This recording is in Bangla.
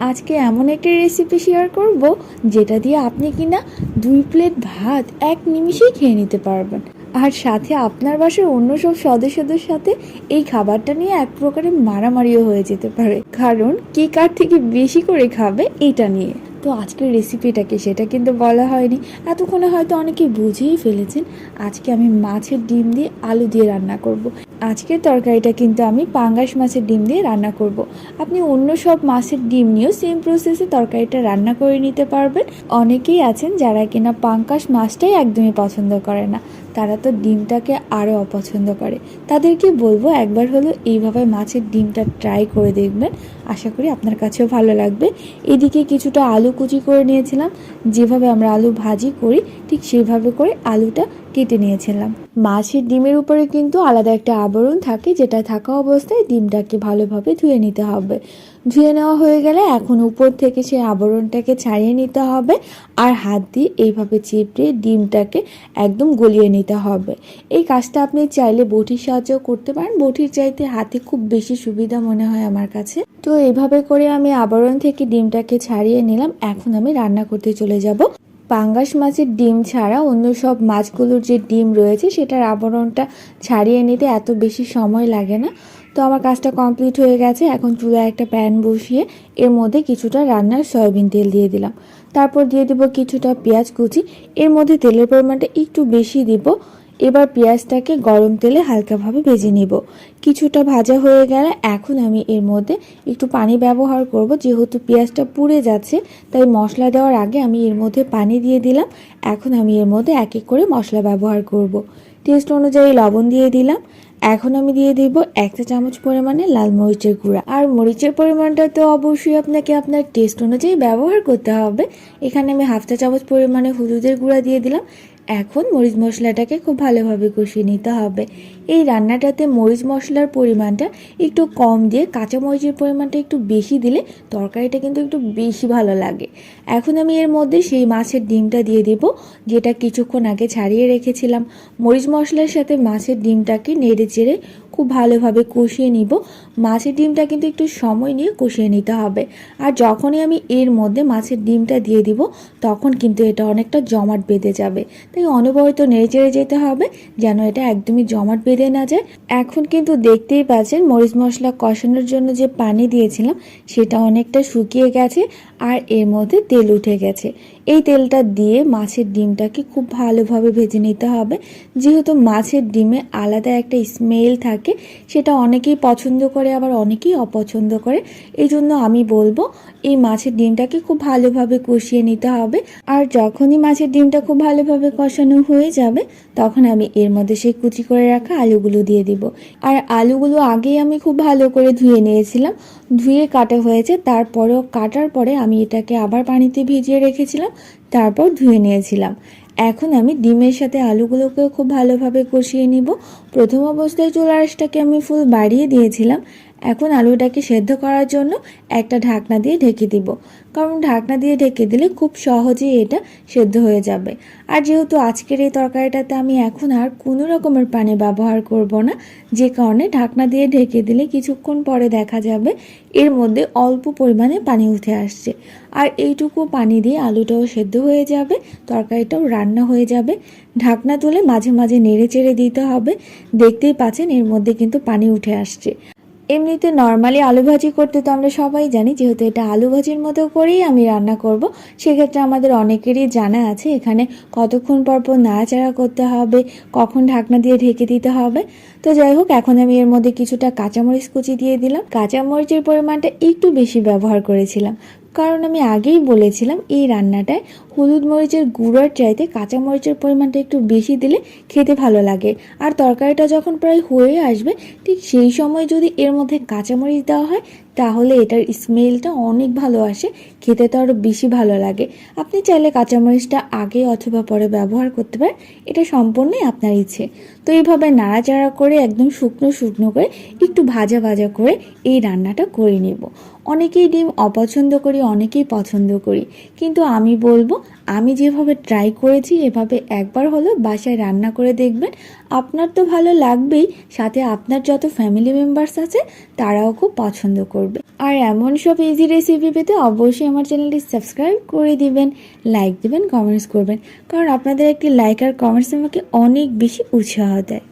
আজকে এমন একটি রেসিপি শেয়ার করব, যেটা দিয়ে আপনি কিনা দুই প্লেট ভাত এক নিমিষেই খেয়ে নিতে পারবেন। আর সাথে আপনার বাসার অন্য সব সদস্যদের সাথে এই খাবারটা নিয়ে এক প্রকারে মারামারিও হয়ে যেতে পারে। কারণ কে কার থেকে বেশি করে খাবে এটা নিয়ে। তো আজকের রেসিপিটাকে সেটা কিন্তু বলা হয়নি। এতক্ষণে হয়তো অনেকে বুঝেই ফেলেছেন, আজকে আমি মাছের ডিম দিয়ে আলু দিয়ে রান্না করব। আজকের তরকারিটা কিন্তু আমি পাঙ্গাস মাছের ডিম দিয়ে রান্না করব। আপনি অন্য সব মাছের ডিম নিয়েও সেম প্রসেসে তরকারিটা রান্না করে নিতে পারবেন। অনেকেই আছেন যারা কিনা পাঙ্গাস মাছটাই একদমই পছন্দ করে না। তারা তো ডিমটাকে আরও অপছন্দ করে। তাদেরকে বলব একবার হলো এইভাবে মাছের ডিমটা ট্রাই করে দেখবেন। আশা করি আপনার কাছেও ভালো লাগবে। এদিকে কিছুটা আলু কুচি করে নিয়েছিলাম। যেভাবে আমরা আলু ভাজি করি, ঠিক সেইভাবে করে আলুটা কেটে নিয়েছিলাম। মাছের ডিমের উপরে কিন্তু আলাদা একটা আবরণ থাকে, যেটা থাকা অবস্থায় ডিমটাকে ভালোভাবে ধুয়ে নিতে হবে। ধুয়ে নেওয়া হয়ে গেলে এখন উপর থেকে সেই আবরণটাকে ছাড়িয়ে নিতে হবে আর হাত দিয়ে এইভাবে চেপড়ে ডিমটাকে একদম গলিয়ে নিতে হবে। এই কাজটা আপনি চাইলে বটির সাহায্যেও করতে পারেন। বটির চাইতে হাতে খুব বেশি সুবিধা মনে হয় আমার কাছে। তো এইভাবে করে আমি আবরণ থেকে ডিমটাকে ছাড়িয়ে নিলাম। এখন আমি রান্না করতে চলে যাব। পাঙ্গাস মাছের ডিম ছাড়া অন্য সব মাছগুলোর যে ডিম রয়েছে, সেটার আবরণটা ছাড়িয়ে নিতে এত বেশি সময় লাগে না। তো আমার কাজটা কমপ্লিট হয়ে গেছে। এখন চুলায় একটা প্যান বসিয়ে এর মধ্যে কিছুটা রান্নার সয়াবিন তেল দিয়ে দিলাম। তারপর দিয়ে দিব কিছুটা পেঁয়াজ কুচি। এর মধ্যে তেলের পরিমাণটা একটু বেশি দিব। এবার পেঁয়াজটাকে গরম তেলে হালকাভাবে ভেজে নিব। কিছুটা ভাজা হয়ে গেলে এখন আমি এর মধ্যে একটু পানি ব্যবহার করব। যেহেতু পেঁয়াজটা পুড়ে যাচ্ছে, তাই মশলা দেওয়ার আগে আমি এর মধ্যে পানি দিয়ে দিলাম। এখন আমি এর মধ্যে এক এক করে মশলা ব্যবহার করব। টেস্ট অনুযায়ী লবণ দিয়ে দিলাম। এখন আমি দিয়ে দিব এক চা চামচ পরিমাণে লাল মরিচের গুঁড়া। আর মরিচের পরিমাণটা তো অবশ্যই আপনাকে আপনার টেস্ট অনুযায়ী ব্যবহার করতে হবে। এখানে আমি হাফ চা চামচ পরিমাণে হলুদের গুঁড়া দিয়ে দিলাম। এখন মরিচ মশলাটাকে খুব ভালোভাবে কষিয়ে নিতে হবে। এই রান্নাটাতে মরিচ মশলার পরিমাণটা একটু কম দিয়ে কাঁচা মরিচের পরিমাণটা একটু বেশি দিলে তরকারিটা কিন্তু একটু বেশি ভালো লাগে। এখন আমি এর মধ্যে সেই মাছের ডিমটা দিয়ে দেব, যেটা কিছুক্ষণ আগে ছাড়িয়ে রেখেছিলাম। মরিচ মশলার সাথে মাছের ডিমটাকে নেড়ে চেড়ে খুব ভালোভাবে কষিয়ে নিব। মাছের ডিমটা কিন্তু একটু সময় নিয়ে কষিয়ে নিতে হবে। আর যখনই আমি এর মধ্যে মাছের ডিমটা দিয়ে দিব, তখন কিন্তু এটা অনেকটা জমাট বেঁধে যাবে। তাই অনবরত নেড়ে চেড়ে যেতে হবে, যেন এটা একদমই জমাট বেঁধে না যায়। এখন কিন্তু দেখতেই পাচ্ছেন, মরিচ মশলা কষানোর জন্য যে পানি দিয়েছিলাম, সেটা অনেকটা শুকিয়ে গেছে আর এর মধ্যে তেল উঠে গেছে। এই তেলটা দিয়ে মাছের ডিমটাকে খুব ভালোভাবে ভেজে নিতে হবে। যেহেতু মাছের ডিমে আলাদা একটা স্মেল থাকে সেটা অনেকেই পছন্দ করে, আবার অনেকেই অপছন্দ করে। এই জন্য আমি বলব, এই মাছের ডিমটাকে খুব ভালোভাবে কষিয়ে নিতে হবে। আর যখনই মাছের ডিমটা খুব ভালোভাবে কষানো হয়ে যাবে, তখন আমি এর মধ্যে সেই কুচি করে রাখা আলুগুলো দিয়ে দিব। আর আলুগুলো আগেই আমি খুব ভালো করে ধুয়ে নিয়েছিলাম। ধুয়ে কাটা হয়েছে, তারপরেও কাটার পরে আমি এটাকে আবার পানিতে ভিজিয়ে রেখেছিলাম, তারপর ধুয়ে নিয়েছিলাম। এখন আমি ডিমের সাথে আলুগুলোকেও খুব ভালোভাবে কষিয়ে নিব। প্রথম অবস্থায় চুলার আঁচটাকে আমি ফুল বাড়িয়ে দিয়েছিলাম। এখন আলুটাকে সেদ্ধ করার জন্য একটা ঢাকনা দিয়ে ঢেকে দিব। কারণ ঢাকনা দিয়ে ঢেকে দিলে খুব সহজেই এটা সেদ্ধ হয়ে যাবে। আর যেহেতু আজকের এই তরকারিটাতে আমি এখন আর কোনো রকমের পানি ব্যবহার করব না, যে কারণে ঢাকনা দিয়ে ঢেকে দিলে কিছুক্ষণ পরে দেখা যাবে এর মধ্যে অল্প পরিমাণে পানি উঠে আসছে। আর এইটুকু পানি দিয়ে আলুটাও সেদ্ধ হয়ে যাবে, তরকারিটাও রান্না হয়ে যাবে। ঢাকনা তুলে মাঝে মাঝে নেড়ে চেড়ে দিতে হবে। দেখতেই পাচ্ছেন এর মধ্যে কিন্তু পানি উঠে আসছে। এমনিতে নর্মালি আলু ভাজি করতে তো আমরা সবাই জানি, যেহেতু এটা আলু ভাজির মতো করেই আমি রান্না করব, সেক্ষেত্রে আমাদের অনেকেরই জানা আছে, এখানে কতক্ষণ পর পর নাড়াচাড়া করতে হবে, কখন ঢাকনা দিয়ে ঢেকে দিতে হবে। তো যাই হোক, এখন আমি এর মধ্যে কিছুটা কাঁচামরিচ কুচি দিয়ে দিলাম। কাঁচামরিচের পরিমাণটা একটু বেশি ব্যবহার করেছিলাম। কারণ আমি আগেই বলেছিলাম, এই রান্নাটায় হলুদ মরিচের গুঁড়োর চাইতে কাঁচা মরিচের পরিমাণটা একটু বেশি দিলে খেতে ভালো লাগে। আর তরকারিটা যখন প্রায় হয়ে আসবে, ঠিক সেই সময় যদি এর মধ্যে কাঁচামরিচ দেওয়া হয় তাহলে এটার স্মেলটা অনেক ভালো আসে, খেতে তো আরও বেশি ভালো লাগে। আপনি চাইলে কাঁচামরিচটা আগে অথবা পরে ব্যবহার করতে পারেন, এটা সম্পূর্ণই আপনার ইচ্ছে। তো এইভাবে নাড়াচাড়া করে, একদম শুকনো শুকনো করে, একটু ভাজা ভাজা করে এই রান্নাটা করে নেব। অনেকেই ডিম অপছন্দ করি, অনেকেই পছন্দ করি। কিন্তু আমি বলব আমি যেভাবে ট্রাই করেছি, এভাবে একবার হলো বাসায় রান্না করে দেখবেন। আপনার তো ভালো লাগবেই, সাথে আপনার যত ফ্যামিলি মেম্বার্স আছে, তারাও খুব পছন্দ করবে। আর এমন সব ইজি রেসিপি পেতে অবশ্যই আমার চ্যানেলটি সাবস্ক্রাইব করে দিবেন লাইক দিবেন কমেন্টস করবেন। কারণ আপনাদের একটি লাইক আর কমেন্টস আমাকে অনেক বেশি উৎসাহ দেয়।